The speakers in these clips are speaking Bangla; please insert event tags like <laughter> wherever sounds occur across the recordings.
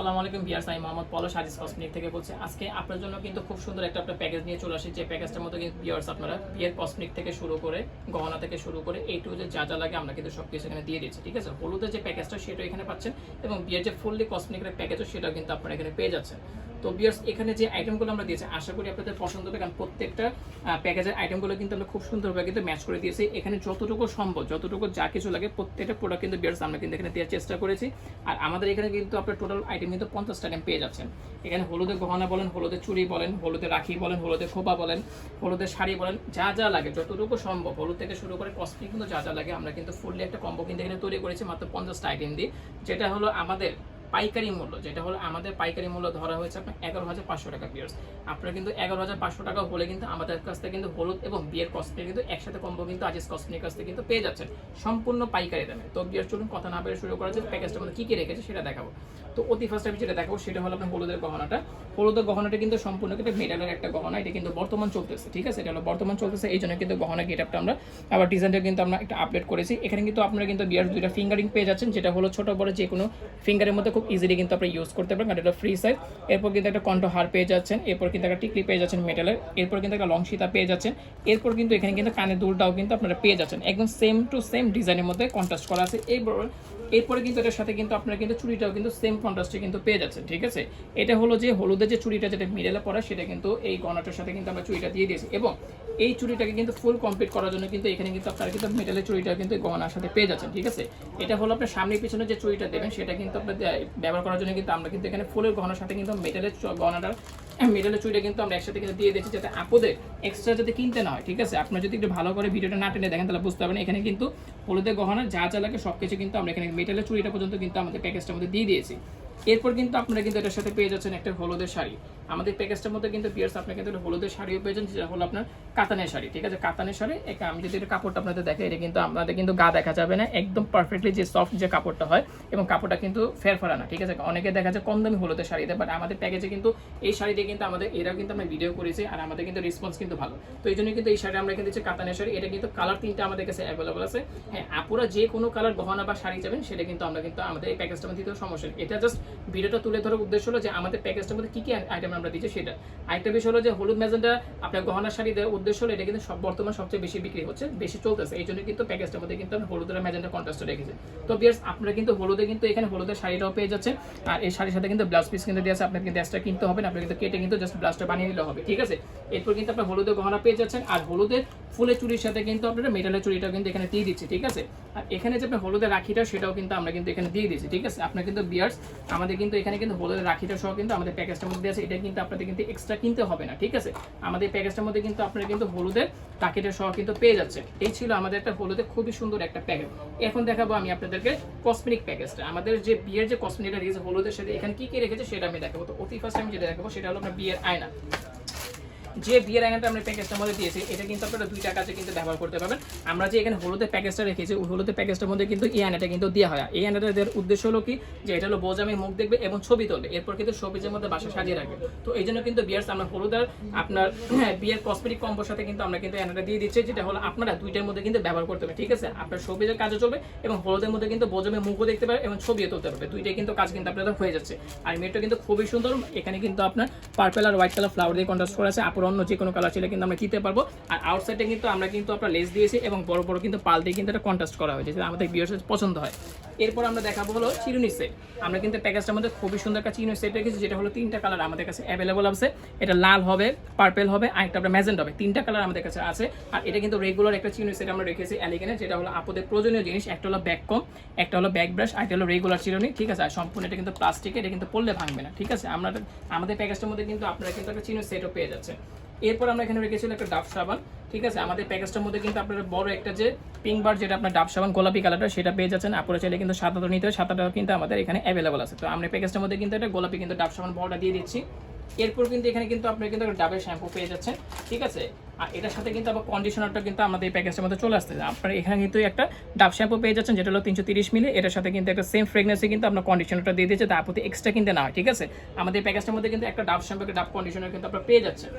আসসালামু বিয়ার সাই মোহাম্মদ থেকে বলছি। আজকে আপনার জন্য কিন্তু খুব সুন্দর একটা প্যাকেজ নিয়ে চলে আসি। যে প্যাকেজটার কিন্তু বিয়ার্স আপনারা বিয়ের থেকে শুরু করে, গহনা থেকে শুরু করে এই টু যে যা যা লাগে আমরা কিন্তু এখানে দিয়ে দিচ্ছি, ঠিক আছে? হলুদের যে প্যাকেজটা সেটা এখানে পাচ্ছেন এবং বিয়ের যে ফুললি প্যাকেজও সেটাও কিন্তু আপনারা এখানে পেয়ে যাচ্ছেন। তো বিয়ার্স এখানে যে আইটেমগুলো আমরা দিয়েছি, আশা করি আপনাদের পছন্দ হবে, কারণ প্রত্যেকটা প্যাকেজের আইটেমগুলো কিন্তু আমরা খুব সুন্দরভাবে কিন্তু ম্যাচ করে দিয়েছি। এখানে যতটুকু সম্ভব, যতটুকু যা কিছু লাগে, প্রত্যেকটা প্রোডাক্ট কিন্তু বিয়ার্স আমরা কিন্তু এখানে দেওয়ার চেষ্টা করেছি। আর আমাদের এখানে কিন্তু আপনার টোটাল আইটেম কিন্তু পঞ্চাশটা আইটেম পেয়ে যাচ্ছেন। এখানে হলুদের গহনা বলেন হলুদের চুড়ি বলেন হলুদের রাখি বলেন হলুদের খোপা বলেন হলুদের শাড়ি বলেন, যা যা লাগে, যতটুকু সম্ভব। হলুদ থেকে শুরু করে কস্টলি কিন্তু যা যা লাগে, আমরা কিন্তু ফুললি একটা কম্বো কিন্তু এখানে তৈরি করেছি, মাত্র পঞ্চাশটা আইটেম দিয়ে। যেটা হলো আমাদের পাইকারি মূল্য, যেটা হলো আমাদের পাইকারি মূল্য ধরা হয়েছে আপনার এগারো হাজার পাঁচশো টাকা পিয়ার্স আপনারা কিন্তু এগারো হাজার পাঁচশো টাকা হলে কিন্তু আমাদের কাছ থেকে কিন্তু হলুদ এবং বিয়ের কস্টে কিন্তু একসাথে কম্বো কিন্তু আজিজ কস্টমিক কাছ থেকে কিন্তু পেয়ে যাচ্ছেন। সম্পূর্ণ পাইকারি দামে। তো বিয়ার চলুন কথা না বেড়ে শুরু করা যায় প্যাকেজটা মধ্যে কী কী রেখেছে সেটা দেখাবো। তো অতি ফার্স্ট আমি যেটা দেখাবো সেটা হলো আপনার হলুদের গহনাটা। হলুদের গহনাটা কিন্তু সম্পূর্ণ কিন্তু মেটালের একটা গহনা, এটা কিন্তু বর্তমান চলতেছে, ঠিক আছে? এটা হলো বর্তমান চলতেছে, এই জন্য কিন্তু গহনা গেট আপটা আমরা, আবার ডিজাইনটা কিন্তু আমরা একটা আপডেট করেছি। এখানে কিন্তু আপনারা কিন্তু বিয়ার দুইটা ফিঙ্গারিং পেয়ে যাচ্ছেন, যেটা হলো ছোট বড় যে কোনো ফিঙ্গারের মধ্যে খুব ইজিলি কিন্তু আপনি ইউজ করতে পারেন কারণ এটা ফ্রি সাইজ এরপর কিন্তু একটা কণ্ঠ হার পেয়ে যাচ্ছেন। এরপর কিন্তু একটা টিকলি পেয়ে যাচ্ছেন মেটালের এরপর কিন্তু একটা লং সীতা পেয়ে যাচ্ছেন। এরপর কিন্তু এখানে কিন্তু কানের দুলটাও কিন্তু আপনারা পেয়ে যাচ্ছেন। একদম সেম টু সেম ডিজাইনের মধ্যে কন্ট্রাস্ট করা আছে। এরপর এরপরে কিন্তু এটার সাথে কিন্তু আপনারা কিন্তু চুড়িটাও কিন্তু সেম কন্ট্রাস্টে কিন্তু পেয়ে যাচ্ছেন, ঠিক আছে? এটা হলো যে হলুদের যে চুড়িটা যেটা মিডলে পড়া সেটা কিন্তু এই গণাটার সাথে কিন্তু আমরা চুড়িটা দিয়ে দিয়েছি এবং এই চুড়িটাকে কিন্তু ফুল কমপ্লিট করার জন্য কিন্তু এখানে কিন্তু আপনারা কিন্তু মেটালের চুড়িটা কিন্তু গহনার সাথে পেয়ে যাচ্ছেন, ঠিক আছে? এটা হলো আপনার সামনে পিছনে যে চুড়িটা দেবেন, সেটা কিন্তু আপনার ব্যবহার করার জন্য কিন্তু আমরা কিন্তু এখানে ফুলের গহনার সাথে কিন্তু মেটালের গহনাটার <coughs> মেটালের চুড়িটা কিন্তু আমরা একসাথে কিন্তু দিয়ে দিচ্ছি যাতে আপদে এক্সট্রা যাতে কিনতে না হয়, ঠিক আছে? আপনারা যদি একটু ভালো করে ভিডিওটা না টেনে দেখেন, তাহলে বুঝতে পারবেন এখানে কিন্তু হলুদের গহনা যা যা লাগে সব কিছু কিন্তু আমরা এখানে মেটালের চুড়িটা পর্যন্ত কিন্তু আমাদের প্যাকেজটার মধ্যে দিয়ে দিয়েছি। এরপর কিন্তু আপনারা কিন্তু এটার সাথে পেয়ে যাচ্ছেন একটা হলুদের শাড়ি। আমাদের প্যাকেজটার মধ্যে কিন্তু পিয়ার্স আপনারা কিন্তু একটা হলুদের শাড়িও পেয়েছেন যেটা হলো আপনার কাতানের শাড়ি, ঠিক আছে? কাতানের শাড়ি, এক- আমি যদি এটা কাপড়টা আপনাদের দেখে এটা কিন্তু আমাদের কিন্তু গা দেখা যাবে না, একদম পারফেক্টলি যে সফট যে কাপড়টা হয়, এবং কাপড়টা কিন্তু ফেরফারা না, ঠিক আছে? অনেকে দেখা যায় কম দামি হলুদের শাড়ি দেয় বাট আমাদের প্যাকেজে কিন্তু এই শাড়ি দিয়ে কিন্তু আমাদের, এরাও কিন্তু আমরা ভিডিও করেছি, আর আমাদের কিন্তু রেসপন্স কিন্তু ভালো। তো এই জন্য কিন্তু এই শাড়ি আমরা কিন্তু কাতানের শাড়ি, এটা কিন্তু কালার তিনটা আমাদের কাছে অ্যাভেলেবল আছে। হ্যাঁ আপুরা যে কোনো কালার গহনা বা শাড়ি যাবেন সেটা কিন্তু আমরা কিন্তু আমাদের এই প্যাকেজটার মধ্যে সমস্যা এটা জাস্ট ভিডিওটা তুলে ধরার উদ্দেশ্য হলো যে আমাদের প্যাকেজটার মধ্যে কী কী আইটেম আমরা দিচ্ছি সেটা। আরেকটা বিষয় হলো যে হলুদ ম্যাজেন্টা আপনার গহনা শাড়ি দেওয়ার উদ্দেশ্য হলো এটা কিন্তু সব বর্তমান সবচেয়ে বেশি বিক্রি হচ্ছে, বেশি চলতেছে। এই জন্য কিন্তু প্যাকেজটার মধ্যে কিন্তু আমরা হলুদের ম্যাজেন্টা কন্ট্রাস্ট রেখেছি। তো বিয়ার্স আপনারা কিন্তু হলুদে কিন্তু এখানে হলুদের শাড়িটাও পেয়ে যাচ্ছে আর এই শাড়ির সাথে কিন্তু ব্লাউজ পিস কিন্তু দিয়ে আছে আপনার কিন্তু এক্সট্রা কিনতে হবে, না আপনি কিন্তু কেটে কিন্তু জাস্ট ব্লাউজটা বানিয়ে নিলে হবে, ঠিক আছে? এরপর কিন্তু আপনার হলুদের গহনা পেয়ে যাচ্ছেন। আর হলুদের ফুলের চুরির সাথে কিন্তু আপনারা মেটালের চুরিটাও কিন্তু এখানে দিয়ে দিচ্ছে, ঠিক আছে? আর এখানে যে আপনার হলুদের রাখিটা, সেটাও কিন্তু আমরা কিন্তু এখানে দিয়ে দিচ্ছি ঠিক আছে? আপনার কিন্তু বিয়ার্স আমাদের কিন্তু এখানে কিন্তু হলুদের রাখিটা সহ কিন্তু আমাদের প্যাকেজটার মধ্যে আছে, এটা কিন্তু আপনাদের কিন্তু এক্সট্রা কিনতে হবে না, ঠিক আছে? আমাদের প্যাকেজটার মধ্যে কিন্তু আপনারা কিন্তু হলুদের রাখিটা সহ কিন্তু পেয়ে যাচ্ছে এই ছিল আমাদের একটা হলুদের খুবই সুন্দর একটা প্যাকেজ এখন দেখাবো আমি আপনাদেরকে কসমেটিক প্যাকেজটা আমাদের যে বিয়ের যে কসমেটিকটা রেখেছে হলুদের সাথে এখানে কি কি রেখেছে, সেটা আমি দেখাবো। তো অতি ফার্স্ট আমি যেটা দেখাবো, সেটা হলো আপনার বিয়ের আয়না। যে বিয়ের আয়নাটা আমরা প্যাকেজটার মধ্যে দিয়েছি, এটা কিন্তু আপনারা দুইটা কাজে কিন্তু ব্যবহার করতে পারবেন। আমরা যে এখানে হলুদের প্যাকেজটা রেখেছি, ওই হলুদের প্যাকেজটার মধ্যে কিন্তু এই আয়নাটা কিন্তু দেওয়া হয়। এই আয়নাটা দেওয়ার উদ্দেশ্য হলো কি? যে এটা হলো বোজামি মুখ দেখবে এবং ছবি তুলবে এরপর কিন্তু সবিজের মধ্যে বাসা সাজিয়ে রাখবে। তো এই জন্য কিন্তু বিয়ার্স, আমরা হলুদের আপনার বিয়ের কসমেটিক কম্বোর সাথে কিন্তু আমরা কিন্তু আয়নাটা দিয়ে দিচ্ছি, যেটা হলো আপনারা দুইটার মধ্যে কিন্তু ব্যবহার করতে পারবেন, ঠিক আছে? আপনার সবিজের কাজও চলবে এবং হলুদের মধ্যে কিন্তু বোজামে মুখও দেখতে পারে এবং ছবিও তুলতে পারবে। দুইটাই কিন্তু কাজ কিন্তু আপনাদের হয়ে যাচ্ছে। আর মেয়েটা কিন্তু খুবই সুন্দর। এখানে কিন্তু আপনার পার্পেল আর হোয়াইট কালার ফ্লাওয়ার দিয়ে কন্ট্রাস্ট করা আছে। আপুর অন্য যে কোনো কালার ছিল কিন্তু আমরা দিতে পারব। আর আউটসাইডে কিন্তু আমরা কিন্তু আপনার লেস দিয়েছি এবং বড় বড় কিন্তু পাল দিয়ে কিন্তু এটা কন্ট্রাস্ট করা হয়েছে, যেটা আমাদের বিয়ের পছন্দ হয়। এরপর আমরা দেখাবো হলো চিরুনি সেট আমরা কিন্তু প্যাকেজটার মধ্যে খুবই সুন্দর একটা চিরুনি সেট রেখেছি, যেটা হলো তিনটা কালার আমাদের কাছে অ্যাভেলেবল আছে। এটা লাল হবে পার্পেল হবে, আর একটা আপনার ম্যাজেন্ট হবে। তিনটা কালার আমাদের কাছে আছে। আর এটা কিন্তু রেগুলার একটা চিরুনি সেট আমরা রেখেছি অ্যালিগেনে যেটা হলো আপনাদের প্রয়োজনীয় জিনিস। একটা হলো ব্যাক কম একটা হলো ব্যাক ব্রাশ আর একটা হলো রেগুলার চিরুনি, ঠিক আছে? আর সম্পূর্ণ এটা কিন্তু প্লাস্টিক এটা কিন্তু পড়লে ভাঙবে না, ঠিক আছে? আমরা আমাদের প্যাকেজটার মধ্যে কিন্তু আপনারা কিন্তু একটা চিরুনি সেটও পেয়ে যাচ্ছে এরপর আমরা এখানে রেখেছিলাম একটা ডাব সাবান, ঠিক আছে? আমাদের প্যাকেজটার মধ্যে কিন্তু আপনারা বড় একটা যে পিঙ্ক বার যেটা আপনার ডাব সাবান, গোলাপি কালারটা সেটা পেয়ে যাচ্ছেন। আপনারা চাইলে কিন্তু সাদাটা নিতে হবে সাদাটাও কিন্তু আমাদের এখানে অ্যাভেলেবল আছে। তো আমরা প্যাকেজটার মধ্যে কিন্তু একটা গোলাপি কিন্তু ডাব সাবান বড়টা দিয়ে দিচ্ছি। এরপর কিন্তু এখানে কিন্তু আপনারা কিন্তু একটা ডাবের শ্যাম্পু পেয়ে যাচ্ছেন, ঠিক আছে? আর এটার সাথে কিন্তু আবার কন্ডিশনারটা কিন্তু আমাদের এই প্যাকেজের মধ্যে চলে আসতেছে। আপনারা এখানে কিন্তু একটা ডাব শ্যাম্পু পেয়ে যাচ্ছেন, যেটা হলো তিনশো তিরিশ মিলি। এটার সাথে কিন্তু একটা সেম ফ্রেগনেন্সে কিন্তু আপনার কন্ডিশনারটা দিয়ে দিয়েছে তার প্রতি এক্সট্রা কিনতে না ঠিক আছে? আমাদের প্যাকেজটার মধ্যে কিন্তু একটা ডাব শ্যাম্পু ডাব কন্ডিশনার কিন্তু আপনারা পেয়ে যাচ্ছেন।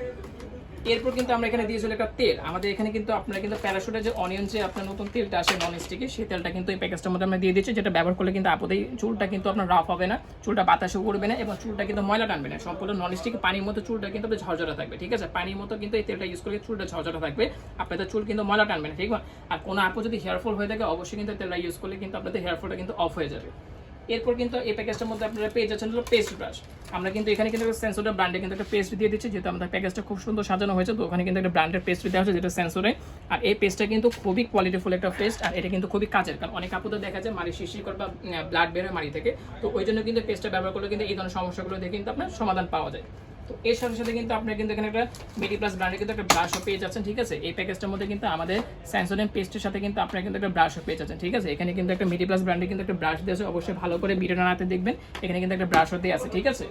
এরপর কিন্তু আমরা এখানে দিয়েছিল একটা তেল। আমাদের এখানে কিন্তু আপনারা কিন্তু প্যারাশুটের যে অনিয়ন যে আপনার নতুন তেলটা আসে নন স্টিকে সেই তেলটা কিন্তু এই প্যাকেজটার মধ্যে আমরা দিয়ে দিচ্ছি, যেটা ব্যবহার করলে কিন্তু আপদেই চুলটা কিন্তু আপনার রাফ হবে না, চুলটা বাতাসও করবে না এবং চুলটা কিন্তু ময়লা টানবে না। সম্পূর্ণ নন স্টিক পানির মতো চুলটা কিন্তু ঝরঝরা থাকবে, ঠিক আছে? পানির মতো কিন্তু এই তেলটা ইউজ করলে চুলটা ঝরঝরা থাকবে, আপনাদের চুল কিন্তু ময়লা টানবে না, ঠিক আর কোনো আপু যদি হেয়ার ফল হয়ে থাকে, অবশ্যই কিন্তু তেলটা ইউজ করলে কিন্তু আপনাদের হেয়ার ফলটা কিন্তু অফ হয়ে যাবে। এরপর কিন্তু এই প্যাকেজটার মধ্যে আপনারা পেয়ে যাচ্ছেন হলো পেস্ট ব্রাশ আমরা কিন্তু এখানে কিন্তু সেন্সোরের ব্র্যান্ডে কিন্তু একটা পেস্ট দিয়ে দিচ্ছি, যেহেতু আমাদের প্যাকেজটা খুব সুন্দর সাজানো হয়েছে, তো ওখানে কিন্তু একটা ব্র্যান্ডের পেস্ট দেওয়া হয়েছে যেটা সেন্সোরে আর এই পেস্টটা কিন্তু খুবই কোয়ালিটিফুল একটা পেস্ট আর এটা কিন্তু খুবই কাজের কারণ অনেক আপুদের দেখা যায় মারি শিশির করে বা ব্লাড বেরোয় মারি থেকে, তো ওই জন্য কিন্তু পেস্টটা ব্যবহার করলে কিন্তু এই ধরনের সমস্যাগুলো দেখে কিন্তু আপনার সমাধান পাওয়া যায়। তো এর সাথে সাথে কিন্তু আপনার কিন্তু এখানে একটা মিডি প্লাস ব্র্যান্ডের কিন্তু একটা ব্রাশও পেয়ে যাচ্ছেন, ঠিক আছে? এই প্যাকেজটার মধ্যে কিন্তু আমাদের স্যামসোনিয়াম পেস্টের সাথে কিন্তু আপনার কিন্তু একটা ব্রাশও পেয়ে যাচ্ছেন, ঠিক আছে? এখানে কিন্তু একটা মিডি প্লাস ব্র্যান্ডের কিন্তু একটা ব্রাশ দিয়েছে অবশ্যই ভালো করে ভিডিওটা নাতে দেখবেন। এখানে কিন্তু একটা ব্রাশও দিয়ে আছে, ঠিক আছে?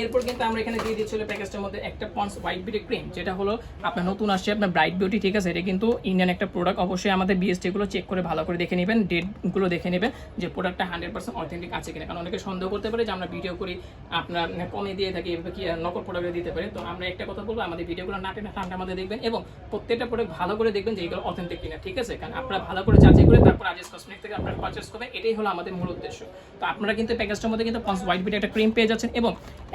এরপর কিন্তু আমরা এখানে দিয়ে দিচ্ছিল প্যাকেজটার মধ্যে একটা পন্স হোয়াইট বিউটি ক্রিম যেটা হলো আপনার নতুন আসছে আপনার ব্রাইট বিউটি ঠিক আছে? এটা কিন্তু ইন্ডিয়ান একটা প্রোডাক্ট অবশ্যই আমাদের বিএসটি গুলো চেক করে ভালো করে দেখে নেবেন ডেটগুলো দেখে নেবেন যে প্রোডাক্টটা হান্ড্রেড পার্সেন্ট অথেন্টিক আছে কিনা। কারণ অনেকে সন্দেহ করতে পারে যে আমরা ভিডিও করি, আপনার কমে দিয়ে থাকি, এভাবে কি নকল প্রোডাক্ট দিতে পারে। তো আমরা একটা কথা বলব, আমাদের ভিডিওগুলো না ঠান্ডার মধ্যে দেখবেন এবং প্রত্যেকটা প্রোডাক্ট ভালো করে দেখবেন যে এগুলো অথেন্টিক কিনা, ঠিক আছে? কারণ আপনারা ভালো করে যাচাই করে তারপর আজেস কসমেটিক থেকে আপনারা পারচেস করবেন, এটাই হলো আমাদের মূল উদ্দেশ্য। তো আপনারা কিন্তু প্যাকেজটার মধ্যে কিন্তু পন্স হোয়াইট বিউটি একটা ক্রিম পেয়ে যাচ্ছেন এবং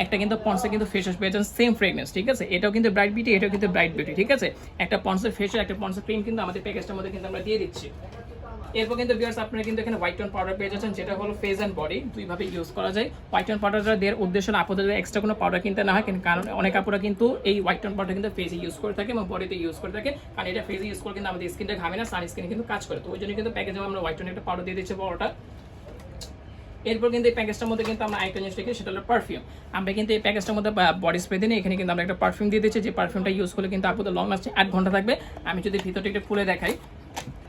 একটা কিন্তু পন্সে কিন্তু ফেস ওয়াশ পেয়ে সেম ফ্রেগনেন্স ঠিক আছে? এটাও কিন্তু ব্রাইট বিউটি এটাও কিন্তু ব্রাইট বিউটি ঠিক আছে? একটা পন্সের ফেস একটা পন্সের ক্রিম কিন্তু আমাদের প্যাকেজটার মধ্যে কিন্তু আমরা দিয়ে দিচ্ছি। এরপর কিন্তু বিয়ার্স আপনারা কিন্তু এখানে হোয়াইট টোন পাউডার পেয়ে যাচ্ছেন, যেটা হলো ফেস অ্যান্ড বডি দুইভাবে ইউজ করা যায়। হোয়াইট টোন পাউডারটা দেওয়ার উদ্দেশ্য আপনাদের এক্সট্রা কোনো পাউডার কিনতে না হয় কারণ অনেক আপুরা কিন্তু এই হোয়াইট টোন পাউডার কিন্তু ফেসে ইউজ করে থাকে এবং বডিতে ইউজ করে থাকে। কারণ এটা ফেসে ইউজ করে কিন্তু আমাদের স্কিনটা ঘামে না সান স্কিনে কিন্তু কাজ করে। তো ওই জন্য কিন্তু প্যাকেজে আমরা হোয়াইট টোনের একটা পাউডার দিয়ে দিচ্ছি বড়টা। এরপর কিন্তু এই প্যাকেজটার মধ্যে কিন্তু আমরা আরেকটা জিনিস সেটা হলো পারফিউম আমরা কিন্তু এই প্যাকেজটার মধ্যে বডি স্প্রে দিই এখানে কিন্তু আমরা একটা পারফিউম দিয়ে দিচ্ছি যে পারফিউমটা ইউজ করলে কিন্তু আপনাদের লং লাস্টিং আট ঘণ্টা থাকবে। আমি যদি ভিতরটা একটু খুলে দেখাই,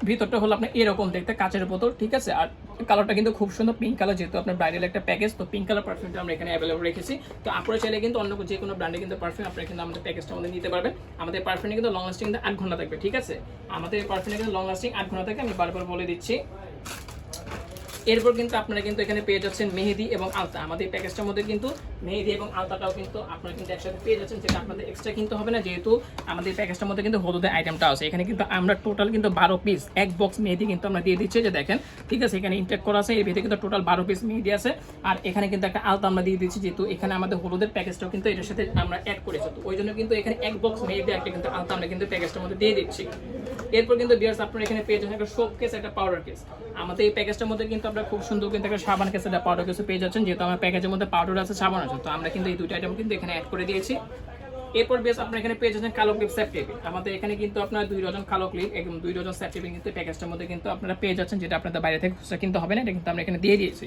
ভিতরটা হলো আপনার এরকম দেখতে, কাচের বোতল, ঠিক আছে? আর কালারটা কিন্তু খুব সুন্দর পিঙ্ক কালার যেহেতু আপনার ব্রাইডাল একটা প্যাকেজ তো পিঙ্ক কালার পারফিউমটা আমরা এখানে অ্যাভেলেবল রেখেছি। তো আপনারা চাইলে কিন্তু অন্য যে কোনো ব্র্যান্ডে কিন্তু পারফিউম আপনারা কিন্তু আমাদের প্যাকেজটা আমাদের নিতে পারবেন। আমাদের পারফিউমে কিন্তু লং লাস্টিং কিন্তু আট ঘণ্টা থাকবে, ঠিক আছে? আমাদের পারফিউমে কিন্তু লং লাস্টিং আট ঘণ্টা থাকে আমি বারবার বলে দিচ্ছি। এরপর কিন্তু আপনারা কিন্তু এখানে পেয়ে যাচ্ছেন মেহেদি এবং আলতা। আমাদের প্যাকেজটার মধ্যে কিন্তু মেহেদি এবং আলতাটাও কিন্তু আপনারা কিন্তু একসাথে পেয়ে যাচ্ছেন, যেটা আপনাদের এক্সট্রা কিনতে হবে না, যেহেতু আমাদের প্যাকেজটার মধ্যে কিন্তু হলুদের আইটেমটা আছে। এখানে কিন্তু আমরা টোটাল কিন্তু বারো পিস এক বক্স মেহেদি কিন্তু আমরা দিয়ে দিচ্ছি যে দেখেন, ঠিক আছে, এখানে ইনটেক করা আছে, এর ভিতরে কিন্তু টোটাল বারো পিস মেহেদি আছে। আর এখানে কিন্তু একটা আলতা আমরা দিয়ে দিচ্ছি, যেহেতু এখানে আমাদের হলুদের প্যাকেজটাও কিন্তু এটার সাথে আমরা অ্যাড করেছি। তো ওই জন্য কিন্তু এখানে এক বক্স মেহেদি একটা কিন্তু আলতা আমরা কিন্তু প্যাকেজটার মধ্যে দিয়ে দিচ্ছি। এরপর কিন্তু বিয়ার্স আপনারা এখানে পেয়ে যাচ্ছেন একটা সোপ কেস একটা পাউডার কেস আমাদের এই প্যাকেজটার মধ্যে কিন্তু আমরা খুব সুন্দর কিন্তু একটা সাবান কেস পাউডার কেসে পেয়ে যাচ্ছেন যেহেতু আমার প্যাকেজের মধ্যে পাউডার আছে সাবান আছে। তো আমরা কিন্তু এই দুটো আইটেম কিন্তু এখানে অ্যাড করে দিয়েছি। এরপর বেশ আপনার এখানে পেয়ে যাচ্ছেন কালো ক্লিপ সেট টেবিল আমাদের এখানে কিন্তু আপনার দুই ডজন কালো ক্লিপ এবং দুই ডজন সেট টেবিল কিন্তু প্যাকেজটার মধ্যে কিন্তু আপনারা পেয়ে যাচ্ছেন যেটা আপনাদের বাইরে থেকে খুচরা কিনতে হবে না এটা কিন্তু আমরা এখানে দিয়ে দিয়েছি।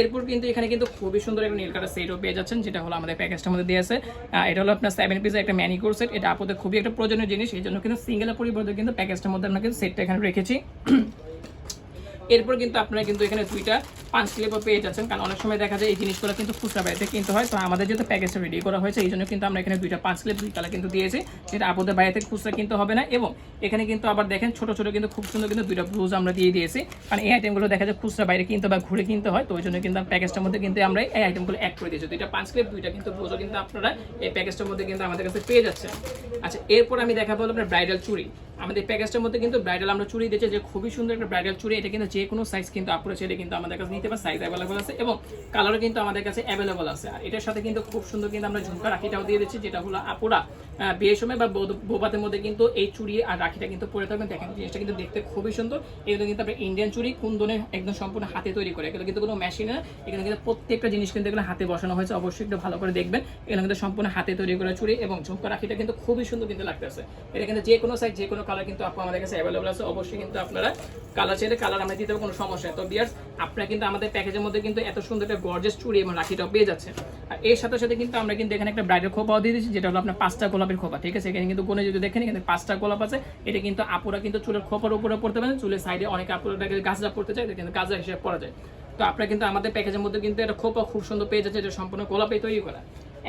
এরপর কিন্তু এখানে কিন্তু খুবই সুন্দর একটা নীল কালার সেটও পেয়ে যাচ্ছেন যেটা হলো আমাদের প্যাকেজটার মধ্যে দিয়েছে আহ, এটা হলো আপনার সেভেন পিসের একটা ম্যানিকোর সেট এটা আপনাদের খুবই একটা প্রয়োজনীয় জিনিস এই জন্য কিন্তু সিঙ্গেলের পরিবর্তে কিন্তু প্যাকেজটার মধ্যে আমরা কিন্তু সেটটা এখানে রেখেছি। এরপর কিন্তু আপনারা কিন্তু এখানে দুইটা পাঁচ ক্লিপও পেয়ে যাচ্ছেন। কারণ অনেক সময় দেখা যায় এই জিনিসগুলো কিন্তু খুচরা বাড়িতে কিনতে হয়। তো আমাদের যেহেতু প্যাকেজটা রেডি করা হয়েছে, এই জন্য কিন্তু আমরা এখানে দুইটা পাঁচ ক্লিপ দুই কালার কিন্তু দিয়েছি, যেটা আপনাদের বাইরে থেকে খুচরা কিনতে হবে না। এবং এখানে কিন্তু আবার দেখেন ছোট ছোট কিন্তু খুব সুন্দর কিন্তু দুইটা ব্লুজ আমরা দিয়ে দিয়েছি। কারণ এই আইটেমগুলো দেখা যায় খুচরা বাইরে কিনতে বা ঘুরে কিনতে হয়। তো ওই জন্য কিন্তু প্যাকেজটার মধ্যে কিন্তু আমরা এই আইটেমগুলো অ্যাড করে দিয়েছি। দুইটা পাঁচ ক্লিপ দুইটা কিন্তু ব্লুজও কিন্তু আপনারা এই প্যাকেজটার মধ্যে কিন্তু আমাদের কাছে পেয়ে যাচ্ছেন। আচ্ছা এরপর আমি দেখাবো আপনার ব্রাইডাল চুড়ি। আমাদের প্যাকেজটার মধ্যে কিন্তু ব্রাইডাল আমরা চুড়ি দিয়েছি, যে খুবই সুন্দর একটা ব্রাইডাল চুড়ি এটা কিন্তু যে কোনো সাইজ কিন্তু আপনারা চাইলে কিন্তু আমাদের কাছে নিতে পারেন সাইজ অ্যাভেলেবল আছে এবং কালারও কিন্তু আমাদের কাছে অ্যাভেলেবল আছে। আর এটার সাথে কিন্তু খুব সুন্দর কিন্তু আমরা ঝুমকা রাখিটাও দিয়ে দিচ্ছি, যেটা হলো আপুরা বিয়ের সময় বা বৌভাতের মধ্যে কিন্তু এই চুড়ি আর রাখিটা কিন্তু পরে থাকবেন। দেখেন, জিনিসটা কিন্তু দেখতে খুবই সুন্দর। এগুলো কিন্তু আমরা ইন্ডিয়ান চুড়ি, কুন্দনের একদম সম্পূর্ণ হাতে তৈরি করে। এগুলো কিন্তু কোনো মেশিন এখানে কিন্তু প্রত্যেকটা জিনিস কিন্তু এগুলো হাতে বসানো হয়েছে। অবশ্যই একটু ভালো করে দেখবেন। এগুলো কিন্তু সম্পূর্ণ হাতে তৈরি করা চুড়ি এবং ঝুমকা রাখিটা কিন্তু খুবই সুন্দর কিন্তু লাগতেছে। এটা কিন্তু যে কোনো সাইজ যে কোনো কালার কিন্তু আপু আমাদের কাছে অ্যাভেলেবল আছে, অবশ্যই কিন্তু আপনারা কালার চাইলে কালার আমরা দিতে কোনো সমস্যা নেই। তো বিয়ার্স আপনারা কিন্তু আমাদের প্যাকেজের মধ্যে কিন্তু এত সুন্দর একটা গর্জেস চুড়ি এবং রাখিটাও পেয়ে যাচ্ছেন। আর এর সাথে সাথে কিন্তু আমরা কিন্তু এখানে একটা ব্রাইডাল খোপাও দিয়ে দিচ্ছি যেটা হলো আপনার পাঁচটা গোলাপের খোপা, ঠিক আছে? এখানে কিন্তু কোনে যদি দেখেন, এখানে পাঁচটা গোলাপ আছে। এটা কিন্তু আপুরা কিন্তু চুলের খোপার উপরে পড়তে পারেন, চুলের সাইডে অনেক আপুরা গাছরা পড়তে চায়, এটা কিন্তু গাছরা হিসেবে পড়া যায়। তো আপনারা কিন্তু আমাদের প্যাকেজের মধ্যে কিন্তু একটা খোপা খুব সুন্দর পেয়ে যাচ্ছে এটা সম্পূর্ণ গোলাপে তৈরি করা।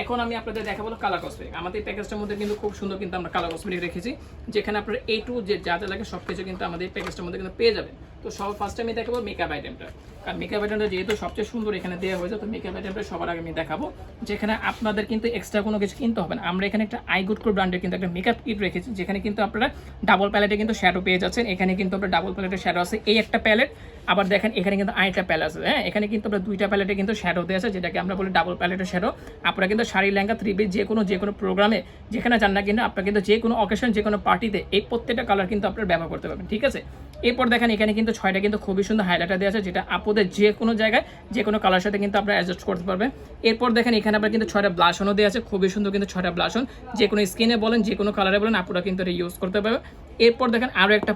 এখন আমি আপনাদের দেখাবো কালার কসমেটিক আমাদের প্যাকেজটার মধ্যে কিন্তু খুব সুন্দর কিন্তু আমরা কালার কসমেটিক রেখেছি, যেখানে আপনার এই টু যে যা যা লাগে সব কিছু কিন্তু আমাদের প্যাকেজটার মধ্যে কিন্তু পেয়ে যাবেন। তো সব ফার্স্ট আমি দেখাবো মেকআপ আইটেমটা কারণ মেকআপ আইটেমটা যেহেতু সবচেয়ে সুন্দর এখানে দেওয়া হয়েছে, তো মেকআপ আইটেমটা সবার আগে আমি দেখাবো। যেখানে আপনাদের কিন্তু এক্সট্রা কোনো কিছু কিনতে হবে না। আমরা এখানে একটা আই গুড কোর ব্র্যান্ডের কিন্তু একটা মেকআপ কিট রেখেছি, যেখানে কিন্তু আপনারা ডাবল প্যালেটে কিন্তু শ্যাডো পেয়ে যাচ্ছেন। এখানে কিন্তু আপনার ডাবল প্যালেটের শ্যাডো আছে এই একটা প্যালেট আবার দেখেন, এখানে কিন্তু আরেকটা প্যালেট আছে হ্যাঁ? এখানে কিন্তু আপনার দুইটা প্যালেটে কিন্তু শ্যাডো দেওয়া আছে, যেটাকে আমরা বলি ডাবল প্যালেটের শ্যাডো আপনারা কিন্তু শাড়ি, লেহেঙ্গা থ্রি পিস যে কোনো যে কোনো প্রোগ্রামে যেখানে চান না কিন্তু আপনারা কিন্তু যে কোনো অকেশন যে কোনো পার্টিতে এই প্রত্যেকটা কালার কিন্তু আপনারা ব্যবহার করতে পারবেন, ঠিক আছে? এরপর দেখেন এখানে কিন্তু ছয়টা কিন্তু খুবই সুন্দর হাইলাইটার দেওয়া আছে, যেটা আপনাদের যে কোনো জায়গায়, যে কোনো কালার সাথে কিন্তু আপনারা অ্যাডজাস্ট করতে পারবেন। এরপর দেখেন এখানে আপনার কিন্তু ছয়টা ব্লাশনও দেওয়া আছে, খুবই সুন্দর কিন্তু ছয়টা ব্লাশন যে কোনো স্কিনে বলেন, যে কোনো কালারে বলেন আপনারা কিন্তু এটা ইউজ করতে পারবেন এরপর দেখেন আরও একটা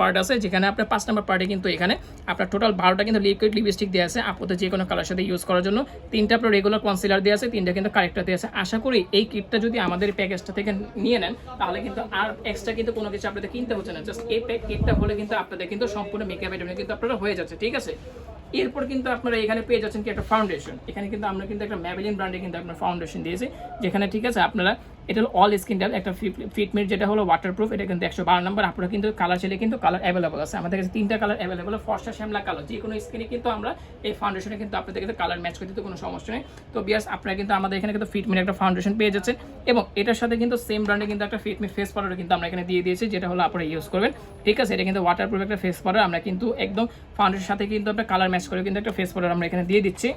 পার্ট আছে যেখানে আপনার পাঁচ নাম্বার পার্টে কিন্তু এখানে আপনার টোটাল বারোটা কিন্তু লিকুইড লিপস্টিক দেওয়া আছে আপনাদের যে কোনো কালার সাথে ইউজ করার জন্য। তিনটা আপনার রেগুলার কনসিলার দেওয়া আছে, তিনটা কিন্তু কারেক্টার দেওয়া আছে। আশা করি এই কিটটা যদি আমাদের প্যাকেজটা থেকে নিয়ে নেন, তাহলে কিন্তু আর এক্সট্রা কিন্তু কোনো কিছু আপনাদের কিনতে হচ্ছে না। জাস্ট এই প্যাক কিটটা হলে কিন্তু আপনাদের কিন্তু সম্পূর্ণ মেকআপ আইটেম কিন্তু আপনারা হয়ে যাচ্ছে, ঠিক আছে? এরপর কিন্তু আপনারা এখানে পেয়ে যাচ্ছেন কি একটা ফাউন্ডেশন এখানে কিন্তু আমরা কিন্তু একটা ম্যাবেলিন ব্র্যান্ডে কিন্তু আপনার ফাউন্ডেশন দিয়েছি, যেখানে ঠিক আছে আপনারা এটা হলো অল স্কিন টাইপ একটা ফিটমেট যেটা হলো ওয়াটারপ্রুফ এটা কিন্তু একশো বারো নাম্বার আপনারা কিন্তু কালার চাইলে কিন্তু কালার অ্যাভেলেবল আছে। আমাদের কাছে তিনটা কালার অ্যাভেলেবল ফর্সা, শ্যামলা কালার যে কোনো স্কিনে কিন্তু আমরা এই ফাউন্ডেশনে কিন্তু আপনাদের কিন্তু কালার ম্যাচ করতে কোনো সমস্যা নেই। তো বিয়াস আপনারা কিন্তু আমাদের এখানে কিন্তু ফিটমেট একটা ফাউন্ডেশন পেয়ে যাচ্ছেন এবং এটার সাথে কিন্তু সেম ব্র্যান্ডে কিন্তু একটা ফিটমেট ফেস পাউডার কিন্তু আমরা এখানে দিয়ে দিয়েছি, যেটা হলো আপনারা ইউজ করবেন। ঠিক আছে, এটা কিন্তু ওয়াটারপ্রুফ একটা ফেস পাউডার আমরা কিন্তু একদম ফাউন্ডেশনের সাথে কিন্তু একটা কালার ম্যাচ করে কিন্তু একটা ফেস পাউডার আমরা এখানে দিয়ে দিচ্ছি।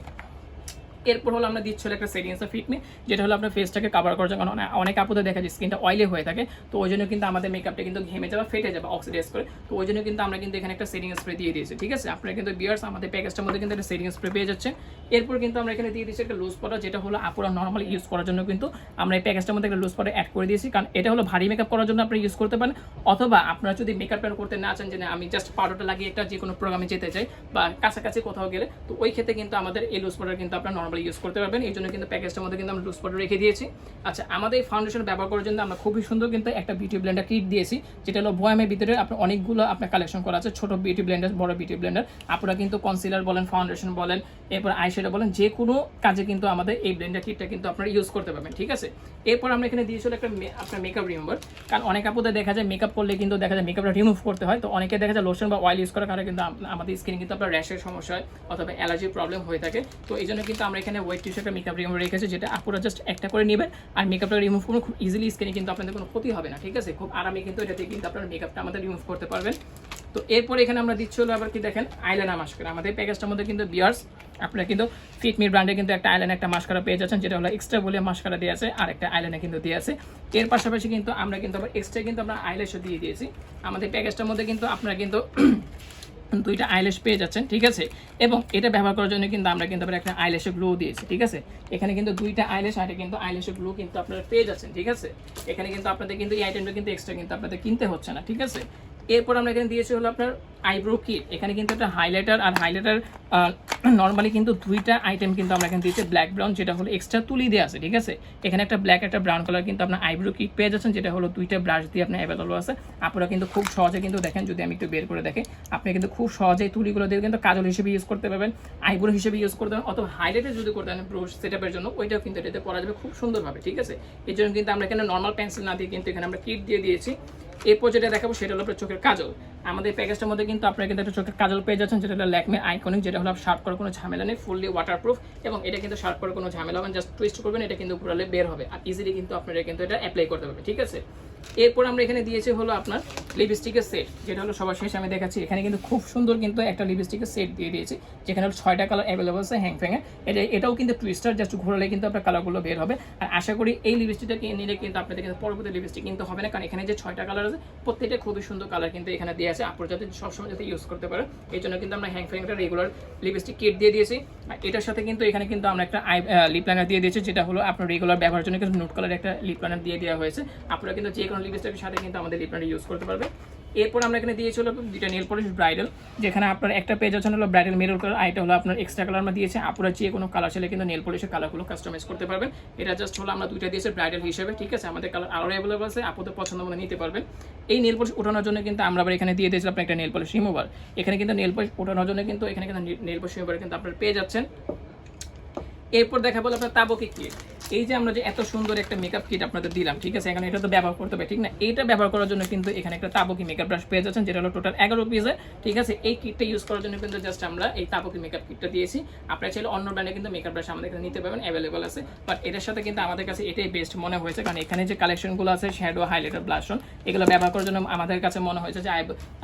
এরপর হলো আমরা দিচ্ছি একটা সেটিংস অফ ফিটমি যেটা হলো আপনার ফেসটাকে কাভার করার জন্য। কারণ অনেক আপুদের দেখা যায় স্কিনটা অয়েলি হয়ে থাকে, তো ওই জন্য কিন্তু আমাদের মেকআপটা কিন্তু ঘেমে যাবে, ফেটে যাবে অক্সিডাইজ করে। তো ওই জন্য কিন্তু আমরা কিন্তু এখানে একটা সেটিং স্প্রে দিয়ে দিয়েছি, ঠিক আছে? আপনারা কিন্তু বিয়ার্স আমাদের প্যাকেজটার মধ্যে কিন্তু একটা সেটিং স্প্রে পেয়ে যাচ্ছে এরপর কিন্তু আমরা এখানে দিয়ে দিচ্ছি একটা লুজ পাউডার যেটা হলো আপুরা নর্মাল ইউজ করার জন্য কিন্তু আমরা এই প্যাকেজটার মধ্যে একটা লুজ পাউডার অ্যাড করে দিয়েছি। কারণ এটা হলো ভারী মেকআপ করার জন্য আপনি ইউজ করতে পারেন। অথবা আপনারা যদি মেকআপ প্যান করতে না চান যে আমি জাস্ট পাউডারটা লাগিয়ে একটা যে কোনো প্রোগ্রামে যেতে চাই বা কাছাকাছি কোথাও গেলে, তো ওই ক্ষেত্রে কিন্তু আমাদের এই লুজ পাউডার কিন্তু আপনারা নর্মালি ইউজ করতে পারবেন। এই জন্য কিন্তু প্যাকেজটার মধ্যে কিন্তু আমরা লুজ পাউডার রেখে দিয়েছি। আচ্ছা আমাদের ফাউন্ডেশন ব্যবহার করার জন্য আমরা খুবই সুন্দর কিন্তু একটা বিউটি ব্লেন্ডার কিট দিয়েছি, যেটা হলো বয়ামের ভিতরে আপনার অনেকগুলো আপনার কালেকশন করা আছে, ছোট বিউটি ব্লেন্ডার বড় বিউটি ব্লেন্ডার আপনারা কিন্তু কনসিলার বলেন ফাউন্ডেশন বলেন, এরপর আইশ্যাডো বলেন, যে কোনো কাজে কিন্তু আমাদের এই ব্লেন্ডার কিটটা কিন্তু আপনারা ইউজ করতে পারবেন, ঠিক আছে? এরপর আমরা এখানে দিয়েছিল একটা আপনার মেকআপ রিমুভার কারণ অনেক আপুদের দেখা যায় মেকআপ করলে কিন্তু দেখা যায় মেকআপটা রিমুভ করতে হয়, তো অনেকে দেখা যায় লোশন বা অয়েল ইউজ করার কারণে কিন্তু আমাদের স্কিনে কিন্তু আপনার র্যাশের সমস্যা হয়, অথবা অ্যালার্জির প্রবলেম হয়ে থাকে। তো এই জন্য কিন্তু আমরা এখানে ওয়েট টিস্যু একটা মেকআপ রিমুভার রেখেছে, যেটা আপুরা জাস্ট একটা করে নেবেন। আর মেকআপটা রিমুভ করুন খুব ইজিলি স্কিনে কিন্তু আপনাদের কোনো ক্ষতি হবে না, ঠিক আছে? খুব আরামে কিন্তু এটাতে কিন্তু আপনার মেকআপটা আমাদের রিমুভ করতে পারবেন। তো এরপর এখানে আমরা দিচ্ছি হলো আবার কি দেখেন আইলাইনার মাস্কারা আমাদের প্যাকেজটার মধ্যে কিন্তু বিয়ার্স আপনারা কিন্তু ফিটমির ব্র্যান্ডে কিন্তু একটা আইলাইন একটা মাস্কারা পেয়ে যাচ্ছেন, যেটা হলো এক্সট্রা বলে মাস্কারা দিয়ে আছে, আর একটা আইলাইনে কিন্তু দিয়ে আছে। এর পাশাপাশি কিন্তু আমরা কিন্তু আবার এক্সট্রা কিন্তু আমরা আইল্যাশও দিয়ে দিয়েছি। আমাদের প্যাকেজটার মধ্যে কিন্তু আপনারা কিন্তু দুইটা আইলেস পেয়ে যাচ্ছেন, ঠিক আছে? এবং এটা ব্যবহার করার জন্য কিন্তু আমরা কিন্তু আবার একটা আইলেশে গ্লো দিয়েছি, ঠিক আছে? এখানে কিন্তু দুইটা আইলেশ, আর কিন্তু আইলেসের গ্লো কিন্তু আপনারা পেয়ে যাচ্ছেন, ঠিক আছে? এখানে কিন্তু আপনাদের কিন্তু এই আইটেমটা কিন্তু এক্সট্রা কিন্তু আপনাদের কিনতে হচ্ছে না, ঠিক আছে? এরপর আমরা এখানে দিয়েছি হলো আপনার আইব্রো কিট। এখানে কিন্তু একটা হাইলাইটার আর হাইলাইটার নর্মালি কিন্তু দুইটা আইটেম কিন্তু আমরা এখানে দিয়েছি ব্ল্যাক ব্রাউন যেটা হলো এক্সট্রা তুলি দেওয়া আছে, ঠিক আছে? এখানে একটা ব্ল্যাক একটা ব্রাউন কালার কিন্তু আপনার আইব্রো কিট পেয়ে যাচ্ছেন, যেটা হলো দুইটা ব্রাশ দিয়ে আপনার অ্যাভেলেবল আছে। আপনারা কিন্তু খুব সহজে কিন্তু দেখেন, যদি আমি একটু বের করে দেখে, আপনি কিন্তু খুব সহজেই তুলিগুলো দিয়ে কিন্তু কাজল হিসেবে ইউজ করতে পারবেন, আইব্রো হিসেবে ইউজ করতে পারবেন, অথবা হাইলাইটার যদি করতে পারেন ব্রুশ সেটআপের জন্য, ওইটাও কিন্তু এটাতে করা যাবে খুব সুন্দরভাবে, ঠিক আছে? এর জন্য কিন্তু আমরা এখানে নর্মাল পেন্সিল না দিয়ে কিন্তু এখানে আমরা কিট দিয়ে দিয়েছি। এরপর যেটা দেখাবো, সেটা হলো আপনার চোখের কাজল। আমাদের প্যাকেজটার মধ্যে কিন্তু আপনারা কিন্তু একটা চোখের কাজল পেয়ে যাচ্ছেন, যেটা হলো ল্যাকমে আইকনিক যেটা হলো শার্প করার কোনো ঝামেলা নেই ফুললি ওয়াটারপ্রুফ এবং এটা কিন্তু শার্প করার কোনো ঝামেলা হবে জাস্ট টুইস্ট করবেন, এটা কিন্তু পুরালে বের হবে, আর ইজিলি কিন্তু আপনারা কিন্তু এটা অ্যাপ্লাই করতে পারবেন, ঠিক আছে? এরপর আমরা এখানে দিয়েছি হলো আপনার লিপস্টিকের সেট যেটা হলো সবার শেষে আমি দেখাচ্ছি। এখানে কিন্তু খুব সুন্দর কিন্তু একটা লিপস্টিকের সেট দিয়ে দিয়েছি, যেখানে হলো ছয়টা কালার অ্যাভেলেবল আছে হ্যাং ফ্যাঙে এটা, এটাও কিন্তু টুইস্টার জাস্ট ঘোরালে কিন্তু আপনার কালারগুলো বের হবে। আর আশা করি এই লিপস্টিকটা নিলে কিন্তু আপনাদের কিন্তু পরবর্তী লিপস্টিক কিনতে হবে না, কারণ এখানে যে ছয়টা কালার আছে, প্রত্যেকটা খুবই সুন্দর কালার কিন্তু এখানে দিয়ে আছে। আপনার যাতে সবসময় যাতে ইউজ করতে পারে এই জন্য কিন্তু আমরা হ্যাং ফ্যাংটা রেগুলার লিপস্টিক কিট দিয়ে দিয়েছি। আর এটার সাথে কিন্তু এখানে কিন্তু আমরা একটা আই লিপ লাইনার দিয়ে দিয়েছি, যেটা হলো আপনার রেগুলার ব্যবহারের জন্য কিন্তু নোট কালার একটা লিপ লাইনার দিয়ে দেওয়া হয়েছে। আপনারা কিন্তু যে কোনো লিপস্টিকের সাথে কিন্তু আমাদের লিপ ইউজ করতে পারবেন এরপর আমরা এখানে দিয়েছি হলো দুইটা নেল পলিশ ব্রাইডাল যেখানে আপনার একটা পেজ আছে, হলো ব্রাইডাল মেরুন কালার আইটা হলো আপনার এক্সট্রা কালার আমরা দিয়েছি। আপনারা যে কোনো কালার চাইলে কিন্তু নেল পলিশের কালারগুলো কাস্টমাইজ করতে পারবেন। এটা জাস্ট হলো আমরা দুইটা দিয়েছি ব্রাইডাল হিসেবে, ঠিক আছে? আমাদের কালার আরও অ্যাভেলেবল আছে আপনাদের পছন্দ মতো নিতে পারবেন। এই নেল পলিশ ওঠানোর জন্য কিন্তু আমরা আবার এখানে দিয়ে দিয়েছিলাম একটা নেল পলিশ রিমুভার এখানে কিন্তু নেল পলিশ ওঠানোর জন্য কিন্তু এখানে কিন্তু নেল পলিশ রিমুভার কিন্তু আপনারা পেয়ে যাচ্ছেন এরপর দেখা বলো আপনার তাবকি ক্লিপ এই যে আমরা যে এত সুন্দর একটা মেকআপ কিট আপনাদের দিলাম, ঠিক আছে? এখানে এটা তো ব্যবহার করতে হবে, ঠিক না? এটা ব্যবহার করার জন্য কিন্তু এখানে একটা তাবকি মেকআপ ব্রাশ পেয়ে যাচ্ছেন, যেটা হলো টোটাল এগারো পিসে ঠিক আছে? এই কিটটা ইউজ করার জন্য কিন্তু জাস্ট আমরা এই তাবকি মেকআপ কিটটা দিয়েছি। আপনারা চাইলে অন্য ব্র্যান্ডে কিন্তু মেকআপ ব্রাশ আমাদের এখানে নিতে পারবেন অ্যাভেলেবল আছে। বাট এটার সাথে কিন্তু আমাদের কাছে এটাই বেস্ট মনে হয়েছে, কারণ এখানে যে কালেকশনগুলো আছে শ্যাডো হাইলাইটার ব্লাশন এগুলো ব্যবহার করার জন্য আমাদের কাছে মনে হয়েছে যে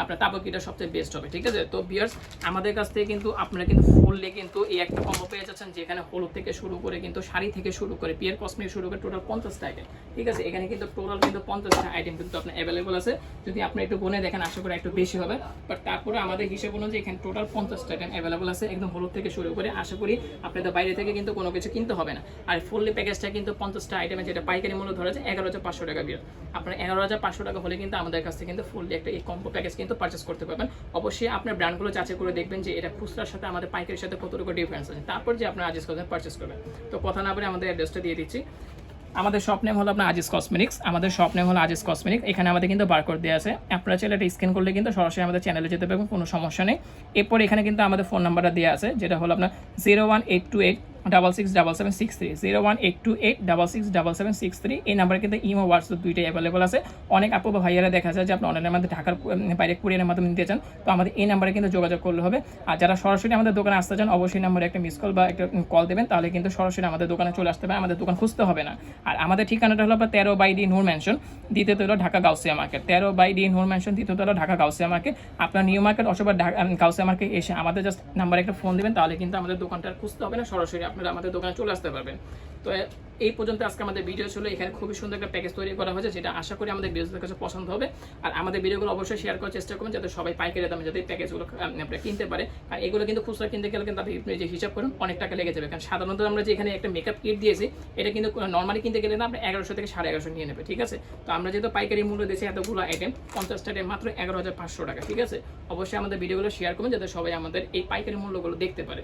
আপনার তাবকিটা সবচেয়ে বেস্ট হবে, ঠিক আছে? তো বিয়ার্স আমাদের কাছ থেকে কিন্তু আপনারা কিন্তু ফুললে কিন্তু এই একটা কম্বো পেয়ে যাচ্ছেন, যেখানে হলুদ থেকে শুরু করে কিন্তু শাড়ি থেকে শুরু করে পিয়ার কসমেটিক শুরু করে টোটাল পঞ্চাশটা আইটেম ঠিক আছে? এখানে কিন্তু টোটাল কিন্তু পঞ্চাশটা আইটেম কিন্তু আপনার অ্যাভেলেবল আছে। যদি আপনি একটু গুনে দেখেন, আশা করি একটু বেশি হবে। বাট তারপরে আমাদের হিসেব অনুযায়ী এখানে টোটাল পঞ্চাশটা আইটেম অ্যাভেলেবল আছে। একদম হলুদ থেকে শুরু করে, আশা করি আপনাদের বাইরে থেকে কিন্তু কোনো কিছু কিনতে হবে না। আর ফুললি প্যাকেজটা কিন্তু পঞ্চাশটা আইটেমে যেটা পাইকারি মূল্য ধরা যায় এগারো হাজার পাঁচশো টাকা বিয়ার আপনার এগারো হাজার পাঁচশো টাকা হলে কিন্তু আমাদের কাছ থেকে কিন্তু ফুললি একটা এই কম্বো প্যাকেজ কিন্তু পারচেস করতে পারবেন। অবশ্যই আপনার ব্র্যান্ডগুলো যাচাই করে দেখবেন যে এটা খুচরার সাথে, আমাদের পাইকারির সাথে কতটুকু ডিফারেন্স আছে। তারপর যে আপনার আজিজ কথা পারচেস করবেন। তো কথা না বলে আমাদের অ্যাড্রেসটা দিয়ে দিচ্ছি। আমাদের শপ নেম হলো আপনার আজিজ কসমেটিক্স আমাদের শপ নেম হলো আজিজ কসমেটিক্স এখানে আমাদের কিন্তু বারকোড দেওয়া আছে। আপনারা চাইলে এটা স্ক্যান করলে কিন্তু সরাসরি আমাদের চ্যানেলে যেতে পারবেন, কোনো সমস্যা নেই। এরপর এখানে কিন্তু আমাদের ফোন নাম্বারটা দেওয়া আছে, যেটা হলো আপনার zero one eight two eight double six double seven six three zero one eight two eight double six double seven six three এই নাম্বারে কিন্তু ইমো, হোয়াটসঅ্যাপ দুইটাই অ্যাভেলেবল আছে। অনেক আপু বা ভাইয়ারা দেখা যায় যে আপনি অনলাইনের মধ্যে ঢাকার বাইরে কুরিয়ারের মাধ্যমে নিতে চান, তো আমাদের এই নাম্বারে কিন্তু যোগাযোগ করলে হবে। আর যারা সরাসরি আমাদের দোকানে আসতে চান, অবশ্যই নাম্বারে একটা মিস কল বা একটা কল দেবেন, তাহলে কিন্তু সরাসরি আমাদের দোকানে চলে আসতে পারে আমাদের দোকান খুঁজতে হবে না। আর আমাদের ঠিকানাটা হলো তেরো বাই ডি নূর ম্যানশন দ্বিতীয়ত হলো ঢাকা গাউসিয়া মার্কেট তেরো বাই ডি নূর ম্যানশন দ্বিতীয়ত হলো ঢাকা গাউসিয়া মার্কেট আপনার নিউ মার্কেট অথবা গাউসিয়া মার্কেট এসে আমাদের জাস্ট নাম্বারে একটা ফোন দেবেন, তাহলে কিন্তু আমাদের দোকানটা খুঁজতে হবে না, সরাসরি আপনারা আমাদের দোকানে চলে আসতে পারবেন। তো এই পর্যন্ত আজকে আমাদের ভিডিও ছিল। এখানে খুবই সুন্দর একটা প্যাকেজ তৈরি করা হয়েছে, যেটা আশা করি আমাদের বিরোধীদের কাছে পছন্দ হবে। আর আমাদের ভিডিওগুলো অবশ্যই শেয়ার করার চেষ্টা করবেন, যাতে সবাই পাইকারি দামে যাতে প্যাকেজগুলো আপনারা কিনতে পারে। আর এগুলো কিন্তু খুচরা কিনতে গেলে কিন্তু আপনি যে হিসাব করুন, অনেক টাকা লেগে যাবে। কারণ সাধারণত আমরা যে এখানে একটা মেকআপ কিট দিয়েছি, এটা কিন্তু নর্মালি কিনতে গেলে না, আপনি এগারোশো থেকে সাড়ে এগারোশো নিয়ে নেবে, ঠিক আছে? তো আমরা যেহেতু পাইকারি মূল্য দিয়েছি এতগুলো আইটেম পঞ্চাশ আইটেম মাত্র এগারো হাজার পাঁচশো টাকা, ঠিক আছে? অবশ্যই আমাদের ভিডিওগুলো শেয়ার করবেন, যাতে সবাই আমাদের এই পাইকারি মূল্যগুলো দেখতে পারে।